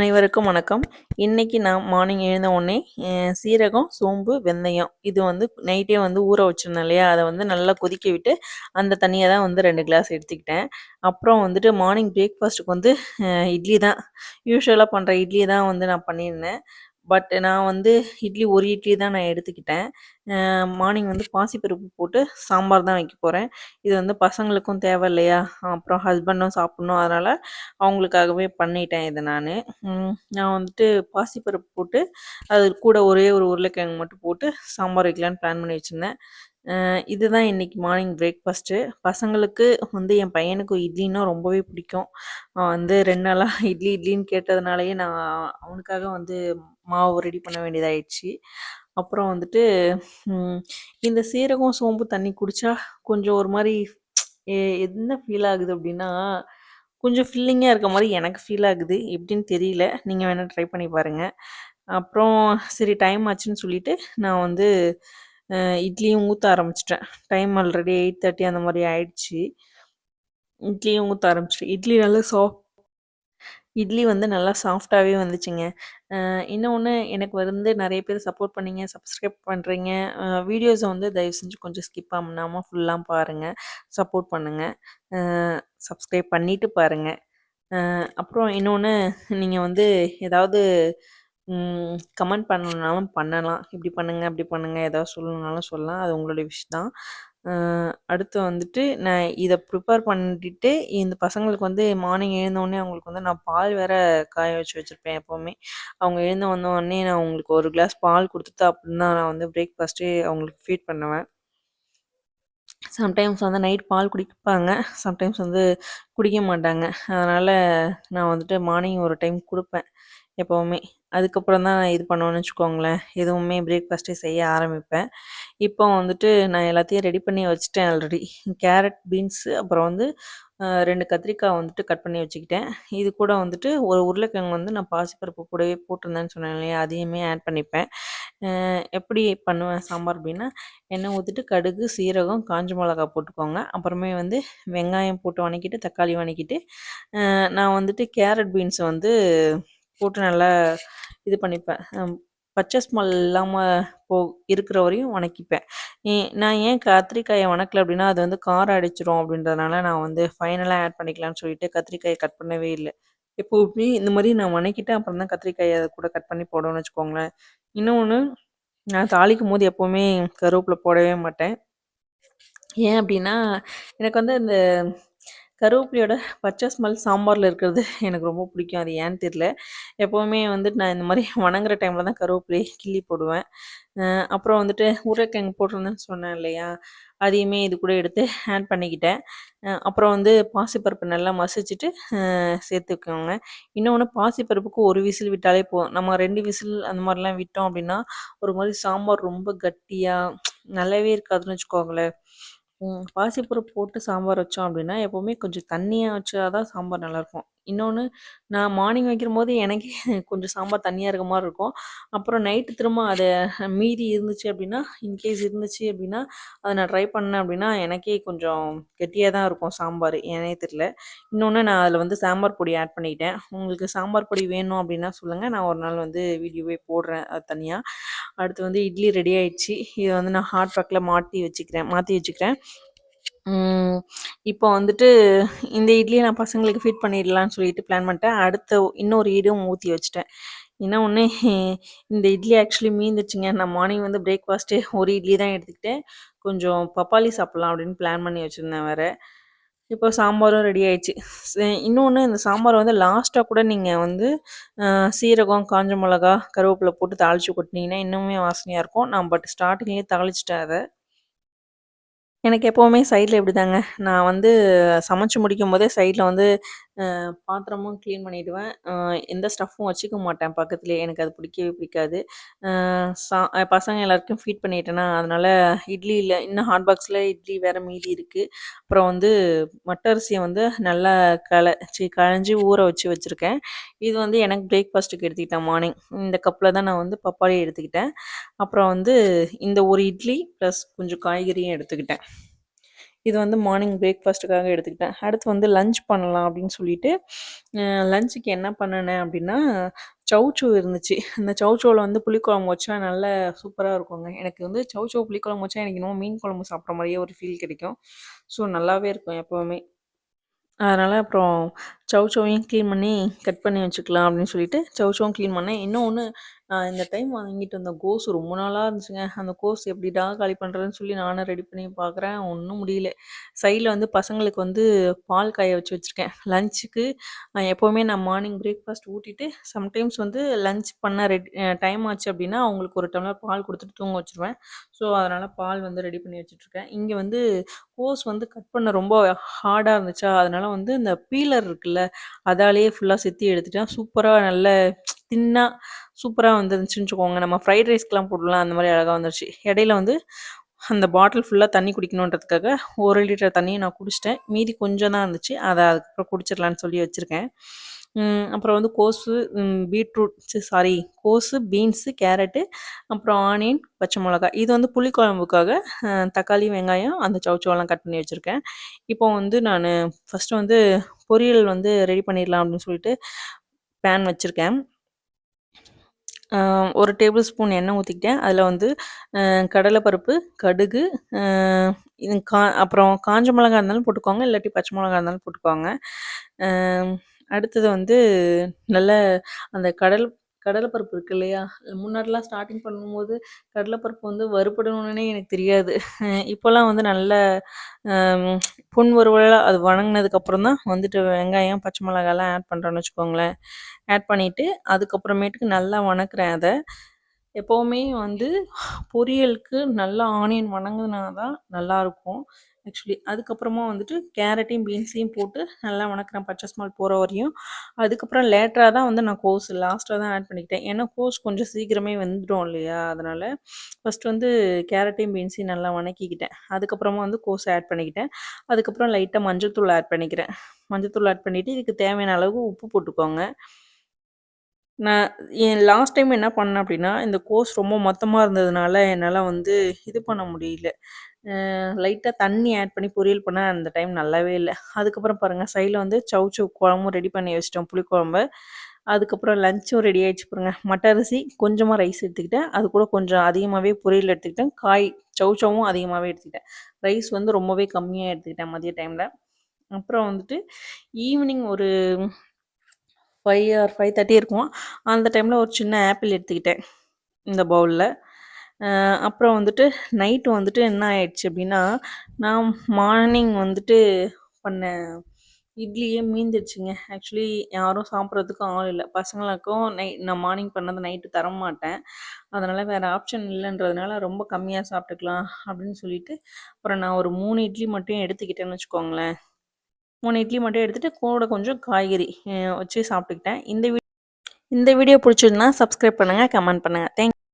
அனைவருக்கும் வணக்கம். இன்றைக்கி நான் மார்னிங் எழுந்த உடனே சீரகம் சோம்பு வெந்தயம் இது வந்து நைட்டே வந்து ஊற வச்சிருந்தேன் இல்லையா? அதை வந்து நல்லா கொதிக்க விட்டு அந்த தண்ணியை தான் வந்து ரெண்டு கிளாஸ் எடுத்துக்கிட்டேன். அப்புறம் வந்துட்டு மார்னிங் பிரேக்ஃபாஸ்ட்டுக்கு வந்து இட்லி தான். யூஸ்வலாக பண்ணுற இட்லி தான் வந்து நான் பண்ணியிருந்தேன். பட் நான் வந்து இட்லி ஒரு இட்லி தான் நான் எடுத்துக்கிட்டேன். மார்னிங் வந்து பாசிப்பருப்பு போட்டு சாம்பார் தான் வைக்க போகிறேன் இது வந்து பசங்களுக்கும் தேவை இல்லையா? அப்புறம் ஹஸ்பண்டும் சாப்பிட்ணும். அதனால் அவங்களுக்காகவே பண்ணிட்டேன் இதை நான். நான் வந்துட்டு பாசிப்பருப்பு போட்டு அது கூட ஒரே ஒரு உருளைக்கிழங்கு மட்டும் போட்டு சாம்பார் வைக்கலான்னு பிளான் பண்ணி வச்சுருந்தேன். இதுதான் இன்னைக்கு மார்னிங் பிரேக்ஃபாஸ்ட்டு பசங்களுக்கு வந்து என் பையனுக்கு இட்லின்னா ரொம்பவே பிடிக்கும். வந்து ரெண்டு நாளாக இட்லி இட்லின்னு கேட்டதுனாலயே நான் அவனுக்காக வந்து மாவு ரெடி பண்ண வேண்டியதாயிடுச்சு. அப்புறம் வந்துட்டு இந்த சீரகம் சோம்பு தண்ணி குடித்தா கொஞ்சம் ஒரு மாதிரி என்ன ஃபீல் ஆகுது அப்படின்னா கொஞ்சம் ஃபில்லிங்காக இருக்க மாதிரி எனக்கு ஃபீல் ஆகுது. எப்படின்னு தெரியல. நீங்கள் வேணால் ட்ரை பண்ணி பாருங்கள் அப்புறம் சரி டைம் ஆச்சுன்னு சொல்லிட்டு நான் வந்து இட்லியும் ஊற்ற ஆரம்பிச்சிட்டேன். டைம் ஆல்ரெடி எயிட் தேர்ட்டி அந்த மாதிரி ஆயிடுச்சு. இட்லியும் ஊற்ற ஆரம்பிச்சிட்டேன். இட்லி நல்லா சாஃப்ட் இட்லி வந்து நல்லா சாஃப்டாகவே வந்துச்சுங்க. இன்னொன்று எனக்கு வந்து நிறைய பேர் சப்போர்ட் பண்ணீங்க சப்ஸ்கிரைப் பண்ணுறீங்க வீடியோஸை வந்து தயவு செஞ்சு கொஞ்சம் ஸ்கிப் பண்ணாமல் ஃபுல்லாக பாருங்கள் சப்போர்ட் பண்ணுங்கள் சப்ஸ்கிரைப் பண்ணிவிட்டு பாருங்கள் அப்புறம் இன்னொன்று நீங்கள் வந்து ஏதாவது கமெண்ட் பண்ணணுன்னாலும் பண்ணலாம். இப்படி பண்ணுங்க அப்படி பண்ணுங்க ஏதாவது சொல்லணுன்னாலும் சொல்லலாம். அது உங்களுடைய விஷ் தான். அடுத்து வந்துட்டு நான் இதை ப்ரிப்பேர் பண்ணிட்டு இந்த பசங்களுக்கு வந்து மார்னிங் எழுந்தோடனே அவங்களுக்கு வந்து நான் பால் வேற காய வச்சு வச்சுருப்பேன் எப்போவுமே. அவங்க எழுந்து வந்த உடனே நான் அவங்களுக்கு ஒரு கிளாஸ் பால் கொடுத்துட்டு அப்படின்னு தான் நான் வந்து பிரேக்ஃபாஸ்ட்டே அவங்களுக்கு ஃபீட் பண்ணுவேன். சம்டைம்ஸ் வந்து நைட் பால் குடிப்பாங்க. சம்டைம்ஸ் வந்து குடிக்க மாட்டாங்க. அதனால் நான் வந்துட்டு மார்னிங் ஒரு டைம் கொடுப்பேன் எப்போவுமே. அதுக்கப்புறம் தான் இது பண்ணுவேன்னு வச்சுக்கோங்களேன். எதுவுமே பிரேக்ஃபாஸ்ட்டே செய்ய ஆரம்பிப்பேன். இப்போ வந்துட்டு நான் எல்லாத்தையும் ரெடி பண்ணி வச்சுட்டேன் ஆல்ரெடி கேரட் பீன்ஸு அப்புறம் வந்து ரெண்டு கத்திரிக்காய் வந்துட்டு கட் பண்ணி வச்சுக்கிட்டேன். இது கூட வந்துட்டு ஒரு உருளைக்கிழங்கு வந்து நான் பாசிப்பருப்பு கூடவே போட்டிருந்தேன்னு சொன்னேன் இல்லையா? அதையுமே ஆட் பண்ணிப்பேன். எப்படி பண்ணுவேன் சாம்பார் அப்படின்னா எண்ணெய் ஊற்றிட்டு கடுகு சீரகம் காஞ்ச மிளகா போட்டுக்கோங்க. அப்புறமே வந்து வெங்காயம் போட்டு வணக்கிட்டு தக்காளி வணக்கிட்டு நான் வந்துட்டு கேரட் பீன்ஸ் வந்து போட்டு நல்லா இது பண்ணிப்பேன். பச்சை ஸ்மெல் இல்லாமல் போ இருக்கிற வரையும் வணக்கிப்பேன். நான் ஏன் கத்திரிக்காயை வணக்கல அப்படின்னா அது வந்து காரம் அடிச்சிரும் அப்படின்றதுனால நான் வந்து ஃபைனலாக ஆட் பண்ணிக்கலாம்னு சொல்லிட்டு கத்திரிக்காயை கட் பண்ணவே இல்லை. எப்போவுமே இந்த மாதிரி நான் வணக்கிட்டு அப்புறம் தான் கத்திரிக்காயை அதை கூட கட் பண்ணி போடணும்னு வச்சுக்கோங்களேன். இன்னொன்று நான் தாளிக்கும் போது எப்போவுமே கருவேப்பில் போடவே மாட்டேன். ஏன் அப்படின்னா எனக்கு வந்து இந்த கருவேப்பிலையோட பச்சை ஸ்மெல் சாம்பாரில் இருக்கிறது எனக்கு ரொம்ப பிடிக்கும். அது ஏன்னு தெரியல. எப்போவுமே வந்துட்டு நான் இந்த மாதிரி வணங்குற டைமில் தான் கருவேப்பிலையை கிள்ளி போடுவேன். அப்புறம் வந்துட்டு உருளைக்கிழங்கு போட்டிருந்தேன்னு சொன்னேன் இல்லையா? அதையுமே இது கூட எடுத்து ஆட் பண்ணிக்கிட்டேன். அப்புறம் வந்து பாசிப்பருப்பு நல்லா மசிச்சுட்டு சேர்த்துக்கோங்க. இன்னொன்று பாசிப்பருப்புக்கு ஒரு விசில் விட்டாலே போதும். நம்ம ரெண்டு விசில் அந்த மாதிரிலாம் விட்டோம் அப்படின்னா ஒரு மாதிரி சாம்பார் ரொம்ப கட்டியாக நல்லாவே இருக்காதுன்னு வச்சுக்கோங்களேன். ம். பாசிப்பருப்பு போட்டு சாம்பார் வச்சோம் அப்படின்னா எப்போவுமே கொஞ்சம் தண்ணியாக வச்சா தான் சாம்பார் நல்லாயிருக்கும். இன்னொன்று நான் மார்னிங் வைக்கிறம்போது எனக்கே கொஞ்சம் சாம்பார் தண்ணியாக இருக்க மாதிரி இருக்கும். அப்புறம் நைட்டு திரும்ப அதை மீதி இருந்துச்சு அப்படின்னா இன்கேஸ் இருந்துச்சு அப்படின்னா அதை நான் ட்ரை பண்ணேன் அப்படின்னா எனக்கே கொஞ்சம் கெட்டியாக தான் இருக்கும் சாம்பார். ஏனே தெரியல. இன்னொன்று நான் அதில் வந்து சாம்பார் பொடி ஆட் பண்ணிக்கிட்டேன் உங்களுக்கு சாம்பார் பொடி வேணும் அப்படின்னா சொல்லுங்கள் நான் ஒரு நாள் வந்து வீடியோவே போடுறேன் அது தனியாக அடுத்து வந்து இட்லி ரெடி ஆயிடுச்சு. இதை வந்து நான் ஹாட் பேக்கில் மாட்டி வச்சுக்கிறேன் மாற்றி வச்சுக்கிறேன். இப்போ வந்துட்டு இந்த இட்லியை நான் பசங்களுக்கு ஃபீட் பண்ணிடலான்னு சொல்லிட்டு பிளான் பண்ணிட்டேன். அடுத்த இன்னொரு ஈடும் ஊற்றி வச்சுட்டேன். என்ன ஒன்று இந்த இட்லி ஆக்சுவலி மீந்துச்சுங்க நான் மார்னிங் வந்து பிரேக்ஃபாஸ்ட்டு ஒரு இட்லி தான் எடுத்துக்கிட்டேன். கொஞ்சம் பப்பாளி சாப்பிட்லாம் அப்படின்னு பிளான் பண்ணி வச்சுருந்தேன் வேறு. இப்போ சாம்பாரும் ரெடி ஆயிடுச்சு. இன்னொன்று இந்த சாம்பார் வந்து லாஸ்ட்டாக கூட நீங்கள் வந்து சீரகம் காஞ்ச மிளகா கருவேப்பிலை போட்டு தாளித்து கொட்டினீங்கன்னா இன்னுமே வாசனையாக இருக்கும். நான் பட் ஸ்டார்டிங்லேயே தாளிச்சிட்டேன் அதை. எனக்கு எப்போவுமே சைடில் இப்படிதாங்க. நான் வந்து சமைச்சு முடிக்கும்போதே சைடில் வந்து பாத்திரமும் க்ளீன் பண்ணிவிடுவேன் எந்த ஸ்டஃப்பும் வச்சுக்க மாட்டேன் பக்கத்துலேயே எனக்கு அது பிடிக்கவே பிடிக்காது. சா பசங்க எல்லாருக்கும் ஃபீட் பண்ணிட்டேன்னா அதனால் இட்லி இல்லை இன்னும் ஹாட் பாக்ஸில் இட்லி வேறு மீதி இருக்குது அப்புறம் வந்து மட்டரிசியை வந்து நல்லா கல சி கழஞ்சு ஊற வச்சு வச்சுருக்கேன் இது வந்து எனக்கு பிரேக்ஃபாஸ்ட்டுக்கு எடுத்துக்கிட்டேன் மார்னிங். இந்த கப்பில் தான் நான் வந்து பப்பாளி எடுத்துக்கிட்டேன். அப்புறம் வந்து இந்த ஒரு இட்லி ப்ளஸ் கொஞ்சம் காய்கறியும் எடுத்துக்கிட்டேன். இது வந்து மார்னிங் பிரேக்ஃபாஸ்ட்டுக்காக எடுத்துக்கிட்டேன். அடுத்து வந்து லஞ்ச் பண்ணலாம் அப்படின்னு சொல்லிட்டு லஞ்சுக்கு என்ன பண்ணினேன் அப்படின்னா சௌச்சௌ இருந்துச்சு. அந்த சௌச்சௌவில் வந்து புளிக்குழம்பு வச்சா நல்ல சூப்பராக இருக்குங்க. எனக்கு வந்து சௌச்சௌ புளிக்குழம்பு வச்சா எனக்கு இன்னும் மீன் குழம்பு சாப்பிட்ற மாதிரியே ஒரு ஃபீல் கிடைக்கும். ஸோ நல்லாவே இருக்கும் எப்போவுமே. அதனால் அப்புறம் சௌசௌவையும் க்ளீன் பண்ணி கட் பண்ணி வச்சுக்கலாம் அப்படின்னு சொல்லிட்டு சௌசௌவும் க்ளீன் பண்ணேன். இன்னொன்று நான் இந்த டைம் வாங்கிட்டு வந்த கோஸ் ரொம்ப நாளாக இருந்துச்சுங்க. அந்த கோஸ் எப்படிடா காலி பண்ணுறதுன்னு சொல்லி நானும் ரெடி பண்ணி பார்க்குறேன் ஒன்றும் முடியல. சைடில் வந்து பசங்களுக்கு வந்து பால் காய வச்சு வச்சுருக்கேன். லஞ்சுக்கு எப்போவுமே நான் மார்னிங் பிரேக்ஃபாஸ்ட் ஊட்டிட்டு சம்டைம்ஸ் வந்து லஞ்ச் பண்ண ரெடி டைம் ஆச்சு அப்படின்னா அவங்களுக்கு ஒரு டம்ளர் பால் கொடுத்துட்டு தூங்க வச்சுருவேன். ஸோ அதனால் பால் வந்து ரெடி பண்ணி வச்சுட்ருக்கேன் இங்கே வந்து கோஸ் வந்து கட் பண்ண ரொம்ப ஹார்டாக இருந்துச்சா அதனால் வந்து இந்த பீலர் இருக்குல்ல அதாலேயே ஃபுல்லாக செத்தி எடுத்துட்டேன். சூப்பராக நல்ல தின்னா சூப்பராக வந்துருந்துச்சுன்னு வச்சுக்கோங்க. நம்ம ஃப்ரைட் ரைஸ்க்கெலாம் போடலாம். அந்த மாதிரி அழகாக வந்துருச்சு. இடையில வந்து அந்த பாட்டில் ஃபுல்லாக தண்ணி குடிக்கணுன்றதுக்காக ஒரு லிட்டர் தண்ணியை நான் குடிச்சிட்டேன். மீதி கொஞ்சம் தான் இருந்துச்சு. அதை அதுக்கப்புறம் குடிச்சிடலான்னு சொல்லி வச்சுருக்கேன். அப்புறம் வந்து கோஸு பீட்ரூட் சாரி கோஸு பீன்ஸு கேரட்டு அப்புறம் ஆனியன் பச்சை மிளகா இது வந்து புளிக்குழம்புக்காக தக்காளி வெங்காயம் அந்த சவுச்சவெல்லாம் கட் பண்ணி வச்சுருக்கேன். இப்போ வந்து நான் ஃபஸ்ட்டு வந்து பொரியல் வந்து ரெடி பண்ணிடலாம் அப்படின்னு சொல்லிட்டு பேன் வச்சுருக்கேன். ஒரு டேபிள் ஸ்பூன் எண்ணெய் ஊற்றிக்கிட்டேன் அதில் வந்து கடலைப்பருப்பு கடுகு இது கா அப்புறம் காஞ்ச மிளகா இருந்தாலும் போட்டுக்கோங்க. இல்லாட்டி பச்சை மிளகா இருந்தாலும் போட்டுக்கோங்க. அடுத்தது வந்து நல்ல அந்த கடல் கடலைப்பருப்பு இருக்கு இல்லையா? முன்னாடிலாம் ஸ்டார்டிங் பண்ணும்போது கடலைப்பருப்பு வந்து வறுபடணும்னே எனக்கு தெரியாது. இப்போல்லாம் வந்து நல்ல புண் வறுவலாக அது வணங்கினதுக்கப்புறம் தான் வந்துட்டு வெங்காயம் பச்சை மிளகாலாம் ஆட் பண்ணுறோன்னு வச்சுக்கோங்களேன். ஆட் பண்ணிவிட்டு அதுக்கப்புறமேட்டுக்கு நல்லா வணக்குறேன் அதை. எப்போவுமே வந்து பொரியலுக்கு நல்லா ஆனியன் வணங்குனா தான் நல்லாயிருக்கும். ஆக்சுவலி அதுக்கப்புறமா வந்துட்டு கேரட்டையும் பீன்ஸையும் போட்டு நல்லா வணக்கிறேன் பச்சை ஸ்மால் போகிற வரையும். அதுக்கப்புறம் லேட்டராக தான் வந்து நான் கோஸ் லாஸ்ட்டாக தான் ஆட் பண்ணிக்கிட்டேன். ஏன்னா கோஸ் கொஞ்சம் சீக்கிரமே வந்துடும் இல்லையா? அதனால் ஃபஸ்ட் வந்து கேரட்டையும் பீன்ஸையும் நல்லா வணக்கிக்கிட்டேன். அதுக்கப்புறமா வந்து கோஸ் ஆட் பண்ணிக்கிட்டேன். அதுக்கப்புறம் லைட்டாக மஞ்சள் தூள் ஆட் பண்ணிக்கிறேன். மஞ்சள் தூள் ஆட் பண்ணிவிட்டு இதுக்கு தேவையான அளவு உப்பு போட்டுக்கோங்க. நான் என் லாஸ்ட் டைம் என்ன பண்ணேன் அப்படின்னா, இந்த கோர்ஸ் ரொம்ப மொத்தமாக இருந்ததுனால, என்னால் வந்து இது பண்ண முடியல. லைட்டாக தண்ணி ஆட் பண்ணி பொரியல் பண்ண அந்த டைம் நல்லாவே இல்லை அதுக்கப்புறம் பாருங்கள் சைடில் வந்து சவு சவு குழம்பும் ரெடி பண்ணி வச்சிட்டோம் புளிக்குழம்பு. அதுக்கப்புறம் லஞ்சும் ரெடி ஆகிடுச்சு பாருங்க. மட்ட அரிசி, கொஞ்சமாக ரைஸ் எடுத்துக்கிட்டேன். அது கூட கொஞ்சம் அதிகமாகவே பொரியல் எடுத்துக்கிட்டேன். காய் சவ் அதிகமாகவே எடுத்துக்கிட்டேன். ரைஸ் வந்து ரொம்பவே கம்மியாக எடுத்துக்கிட்டேன் மதிய டைமில் அப்புறம் வந்துட்டு ஈவினிங் ஒரு ஃபைவ் ஆர் ஃபைவ் தேர்ட்டி இருக்கும் அந்த டைமில் ஒரு சின்ன ஆப்பிள் எடுத்துக்கிட்டேன் இந்த பவுலில் அப்புறம் வந்துட்டு நைட்டு வந்துட்டு என்ன ஆயிடுச்சு அப்படின்னா நான் மார்னிங் வந்துட்டு பண்ண இட்லியே மீந்துடுச்சுங்க. ஆக்சுவலி யாரும் சாப்பிட்றதுக்கும் ஆள் இல்லை. பசங்களுக்கும் நைட் நான் மார்னிங் பண்ணது நைட்டு தர மாட்டேன் அதனால் வேறு ஆப்ஷன் இல்லைன்றதுனால ரொம்ப கம்மியாக சாப்பிட்டுக்கலாம் அப்படின்னு சொல்லிட்டு அப்புறம் நான் ஒரு மூணு இட்லி மட்டும் எடுத்துக்கிட்டேன்னு வச்சுக்கோங்களேன். மூணு இட்லி மட்டும் எடுத்துகிட்டு கூட கொஞ்சம் காய்கறி வச்சு சாப்பிட்டுக்கிட்டேன். இந்த வீ இந்த வீடியோ பிடிச்சிருந்தா சப்ஸ்கிரைப் பண்ணுங்கள் கமெண்ட் பண்ணுங்கள் தேங்க்